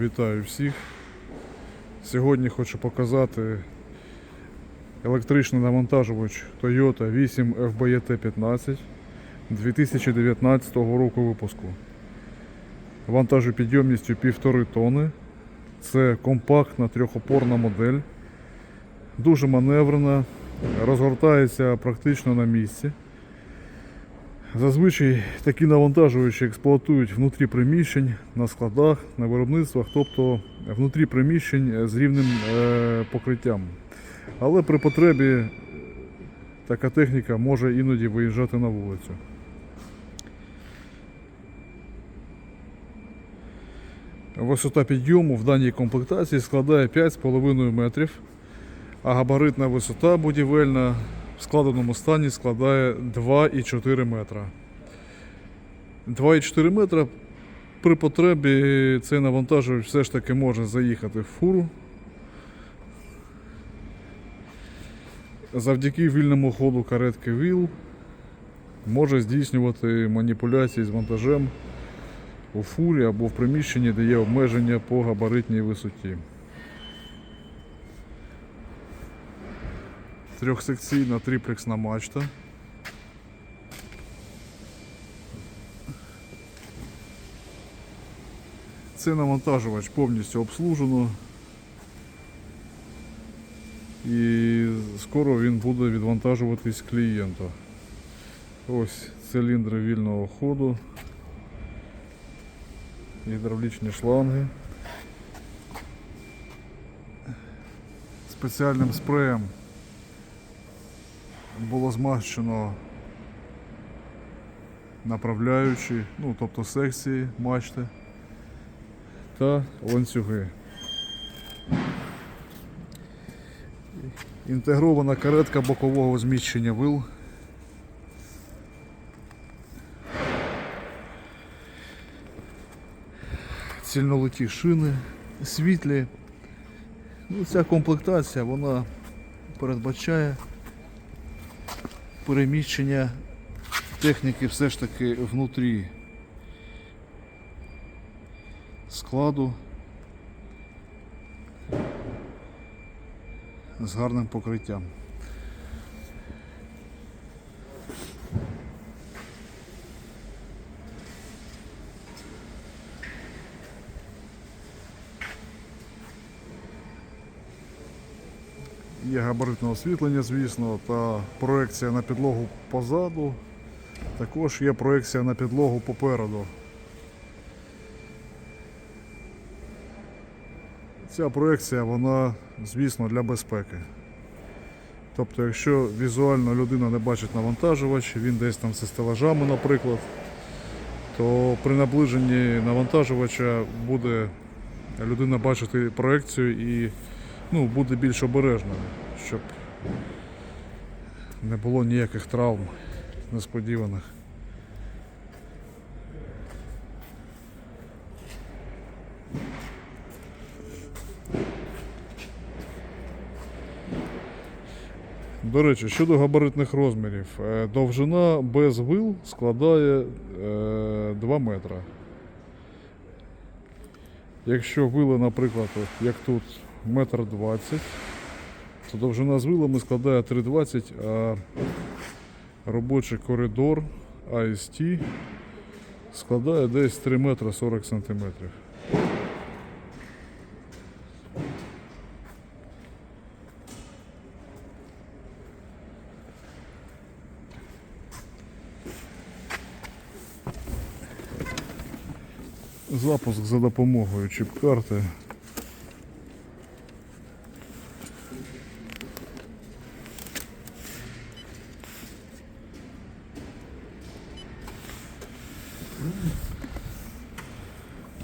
Вітаю всіх. Сьогодні хочу показати електричний навантажувач Toyota 8 FBT 15 2019 року випуску. Вантажопідйомністю 1,5 тонни. Це компактна трьохопорна модель. Дуже маневрена, розгортається практично на місці. Зазвичай такі навантажувачі експлуатують внутрі приміщень, на складах, на виробництвах, тобто внутрі приміщень з рівним е, покриттям. Але при потребі така техніка може іноді виїжджати на вулицю. Висота підйому в даній комплектації складає 5,5 метрів, а габаритна висота будівельна в складеному стані складає 2,4 метра. 2,4 метра при потребі цей навантажувач все ж таки може заїхати в фуру. Завдяки вільному ходу каретки ВІЛ може здійснювати маніпуляції з вантажем у фурі або в приміщенні, де є обмеження по габаритній висоті. Трьохсекційна тріплексна мачта. Це навантажувач повністю обслужено. І скоро він буде відвантажуватись клієнту. Ось циліндри вільного ходу, гідравлічні шланги. Спеціальним спреєм було змащено направляючі, ну тобто секції мачти та ланцюги. Інтегрована каретка бокового зміщення вил. Цільнолиті шини, світлі. Ну, ця комплектація вона передбачає переміщення техніки все ж таки внутрі складу з гарним покриттям. Є габаритне освітлення, звісно, та проекція на підлогу позаду. Також є проекція на підлогу попереду. Ця проекція, вона, звісно, для безпеки. Тобто, якщо візуально людина не бачить навантажувач, він десь там зі стелажами, наприклад, то при наближенні навантажувача буде людина бачити проекцію і ну, буде більш обережною, щоб не було ніяких травм несподіваних. До речі, щодо габаритних розмірів, е, довжина без вил складає е, 2 метра. Якщо вили, наприклад, як тут метр двадцять, то довжина з вилами складає 3,20, а робочий коридор AST складає десь 3 метри 40 сантиметрів. Запуск за допомогою чіп-карти.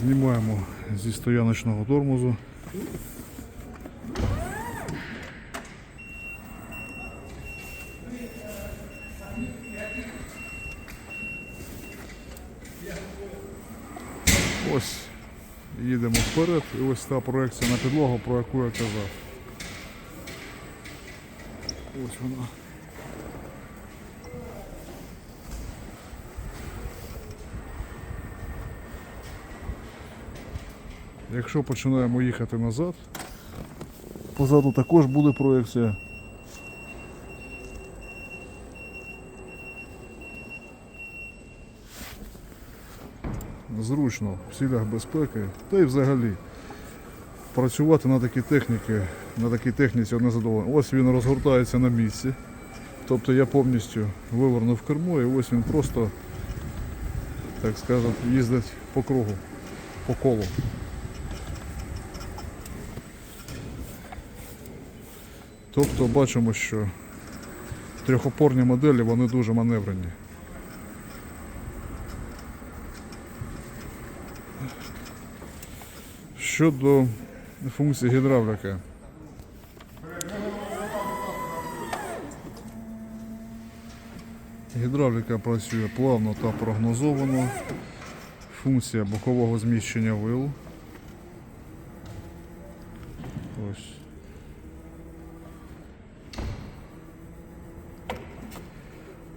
Знімаємо зі стояночного тормозу. Ось їдемо вперед і ось та проекція на підлогу, про яку я казав. Ось вона. Якщо починаємо їхати назад, позаду також буде проекція. Зручно в цілях безпеки, та й взагалі працювати на такій техніці, на такій техніці одне задоволення. Ось він розгортається на місці. Тобто я повністю вивернув кермо і ось він просто, так скажемо, їздить по кругу, по колу. Тобто бачимо, що трьохопорні моделі вони дуже маневрені. Щодо функції гідравліки. Гідравліка працює плавно та прогнозовано. Функція бокового зміщення вил. Ось.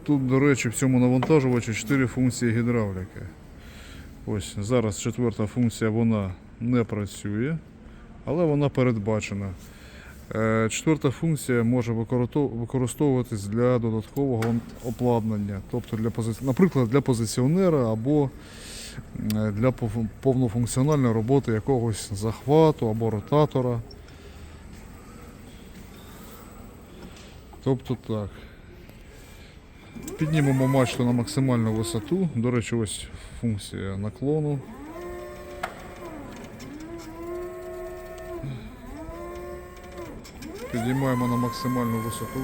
Тут, до речі, в цьому навантажувачі 4 функції гідравліки. Ось зараз четверта функція вона не працює, але вона передбачена. Е, Четверта функція може використовуватись для додаткового обладнання, тобто для пози... наприклад, для позиціонера або е, для повнофункціональної роботи якогось захвату або ротатора. Тобто так. Піднімемо мачту на максимальну висоту. До речі, ось функція наклону. Підіймаємо на максимальну висоту.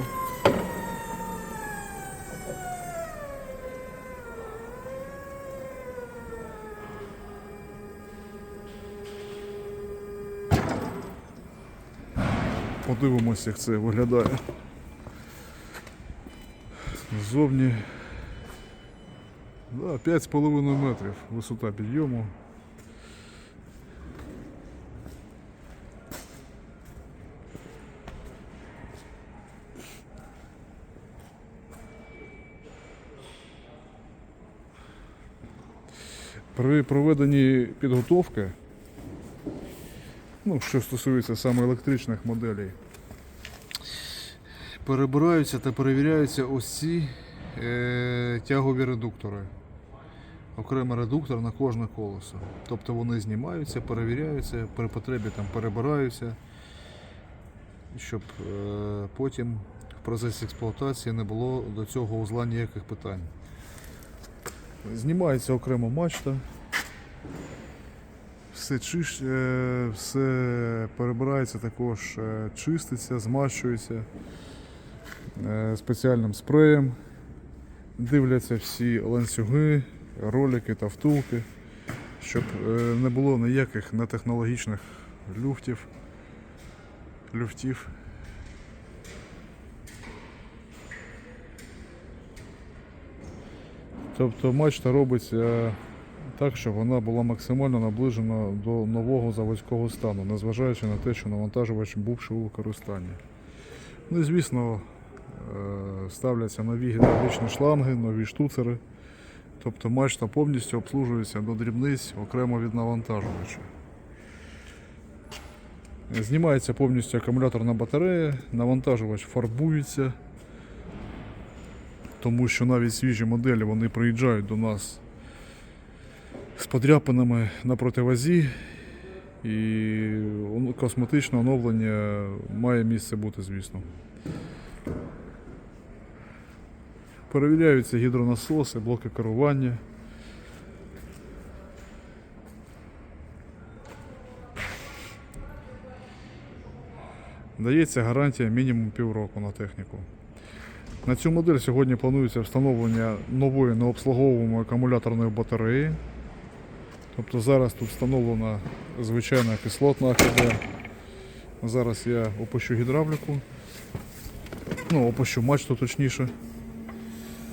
Подивимося, як це виглядає. Ззовні да, 5,5 метрів висота підйому. При проведенні підготовки, ну, що стосується саме електричних моделей, перебираються та перевіряються ось ці е, тягові редуктори. Окремий редуктор на кожне колесо. Тобто вони знімаються, перевіряються, при потребі там перебираються, щоб е, потім в процесі експлуатації не було до цього узла ніяких питань. Знімається окремо мачта. Все, чиш, е, все перебирається також, е, чиститься, змащується спеціальним спреєм. Дивляться всі ланцюги, ролики та втулки, щоб е, не було ніяких нетехнологічних люфтів. люфтів. Тобто мачта робиться так, щоб вона була максимально наближена до нового заводського стану, незважаючи на те, що навантажувач був у використанні. Ну і звісно, е, ставляться нові гідравлічні шланги, нові штуцери. Тобто мачта повністю обслужується до дрібниць окремо від навантажувача. Знімається повністю акумуляторна батарея, навантажувач фарбується, тому що навіть свіжі моделі вони приїжджають до нас з подряпинами на противазі, і косметичне оновлення має місце бути, звісно. Перевіряються гідронасоси, блоки керування. Дається гарантія мінімум півроку на техніку. На цю модель сьогодні планується встановлення нової необслуговуємої акумуляторної батареї. Тобто зараз тут встановлена звичайна кислотна АКД. Зараз я опущу гідравліку. Ну, опущу мачту точніше.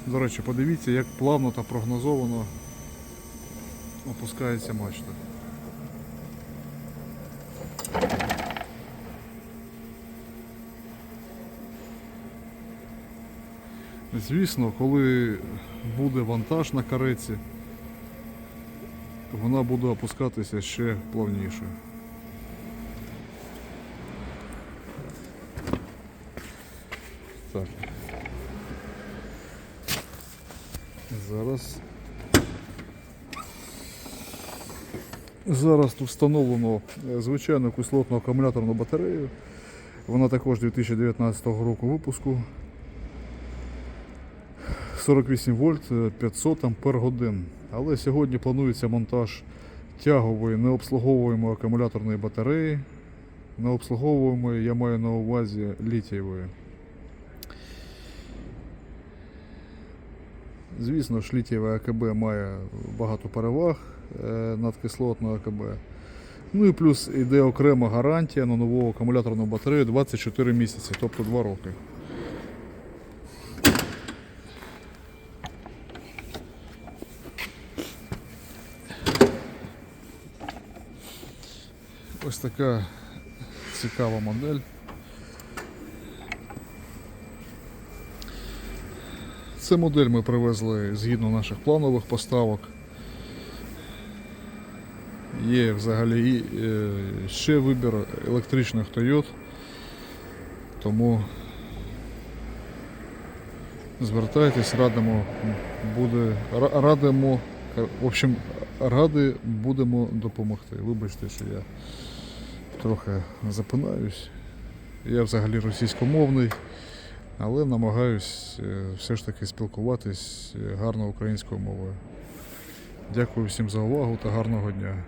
До речі, подивіться, як плавно та прогнозовано опускається мачта. Звісно, коли буде вантаж на кареці, вона буде опускатися ще плавніше. Так. Зараз Зараз тут встановлено е, звичайну кислотну акумуляторну батарею. Вона також 2019 року випуску. 48 вольт е, 500 ампер годин. Але сьогодні планується монтаж тягової необслуговуємої акумуляторної батареї. Необслуговуємої я маю на увазі літієвої. Звісно ж, літієве АКБ має багато переваг е, над кислотною АКБ. Ну і плюс йде окрема гарантія на нову акумуляторну батарею 24 місяці, тобто 2 роки. Ось така цікава модель. Це модель ми привезли згідно наших планових поставок. Є взагалі е, ще вибір електричних Toyota, тому звертайтесь, радимо буде радимо, в общем, ради будемо допомогти. Вибачте, що я трохи запинаюсь. Я взагалі російськомовний, але намагаюсь е, все ж таки спілкуватись е, гарно українською мовою. Дякую всім за увагу та гарного дня.